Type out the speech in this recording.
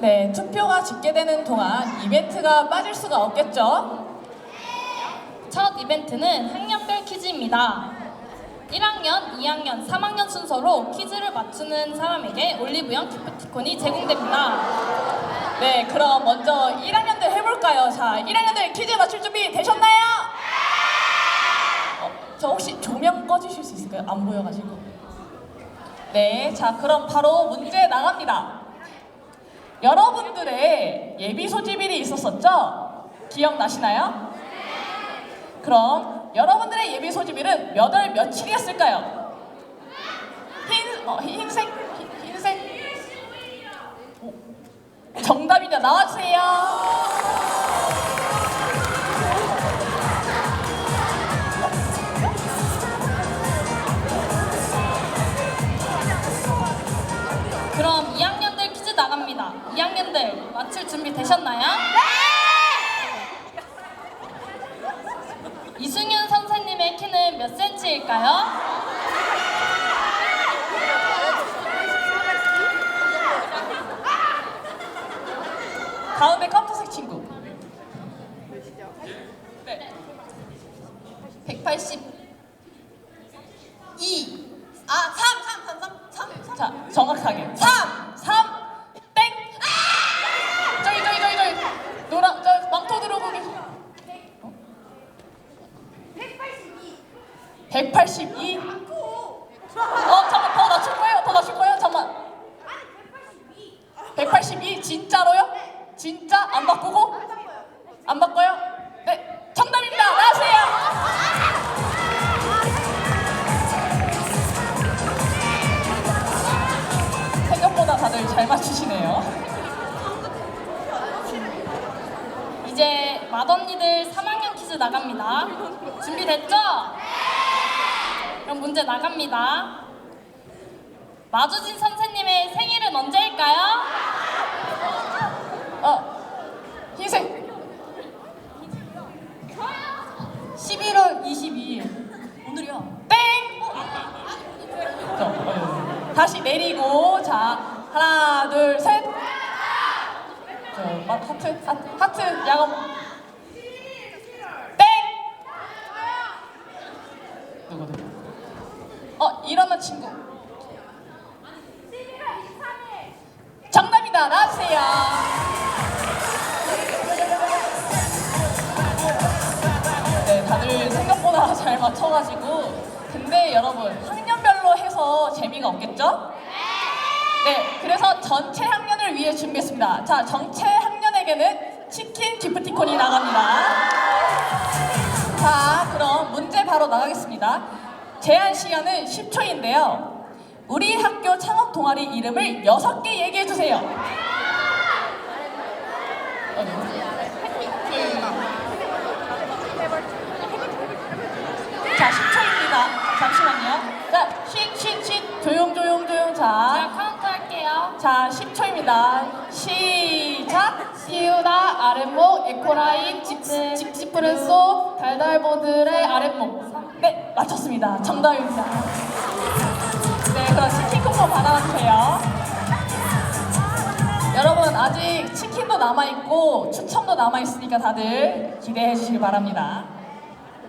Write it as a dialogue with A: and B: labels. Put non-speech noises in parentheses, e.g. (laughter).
A: 네, 투표가 집계되는 동안 이벤트가 빠질 수가 없겠죠?
B: 첫 이벤트는 학년별 퀴즈입니다. 1학년, 2학년, 3학년 순서로 퀴즈를 맞추는 사람에게 올리브영 기프티콘이 제공됩니다.
A: 네, 그럼 먼저 1학년들 해볼까요? 자, 1학년들 퀴즈 맞출 준비 되셨나요? 어, 저 혹시 조명 꺼주실 수 있을까요? 안 보여가지고. 네, 자, 그럼 바로 문제 나갑니다. 여러분들의 예비 소집일이 있었었죠? 기억나시나요? 그럼 여러분들의 예비 소집일은 몇 월 며칠이었을까요? 흰, 어, 흰색, 흰, 흰색. 정답이냐 나와주세요.
B: 2학년들 맞출 준비 되셨나요? 네! 이승윤 선생님의 키는 몇 센치일까요?
A: 가운데 검정색 친구. 네.
C: 182. 아, 3, 3, 3, 3, 3.
A: 자, 정확하게. 3! 3! 땡! 아! 저기, 저기, 저기, 저기. 노랑, 저 망토 들어오고 계시. 어? 182. 어, 잠깐, 더 낮출 거예요? 더 낮출 거예요? 잠만. 182. 진짜로요? 진짜? 안 바꾸고? 안 바꿔요? 네, 정답입니다. 나와주세요. 생각보다 다들 잘 맞추시네요.
B: 이제 맏언니들 3학년 퀴즈 나갑니다. 준비됐죠? 그럼 문제 나갑니다. 마주진 선생님의 생일은 언제일까요?
A: 어, 흰색.
C: 11월 22일. 오늘이요.
A: 땡! 자, 어, 다시 내리고, 자, 하나, 둘, 셋. 저, 마- 하트, 하트, 하트, 야금. 땡! 누구, 누구? 어, 일어난 친구. 정답이다, 나와주세요. 네, 다들 생각보다 (laughs) 잘 맞춰가지고. 근데 여러분, 학년별로 해서 재미가 없겠죠? 네, 그래서 전체 학년을 위해 준비했습니다. 자, 전체 학년에게는 치킨 기프티콘이 나갑니다. 자, 그럼 문제 바로 나가겠습니다. 제한 시간은 10초인데요. 우리 학교 창업 동아리 이름을 6개 얘기해 주세요. 어, 자, 10초입니다. 잠시만요. 자, 쉿, 쉿, 쉿. 조용, 조용, 조용.
B: 자,
A: 자,
B: 카운트 할게요.
A: 자, 10초입니다. 시작!
C: 띄우다 아랫목 에코라인 집- 집시프레소 달달보들의 아랫목.
A: 네, 맞췄습니다. 정답입니다. 네, 그럼 치킨 쿠폰 받아주세요. 여러분, 아직 치킨도 남아있고 추첨도 남아있으니까 다들 기대해 주시기 바랍니다.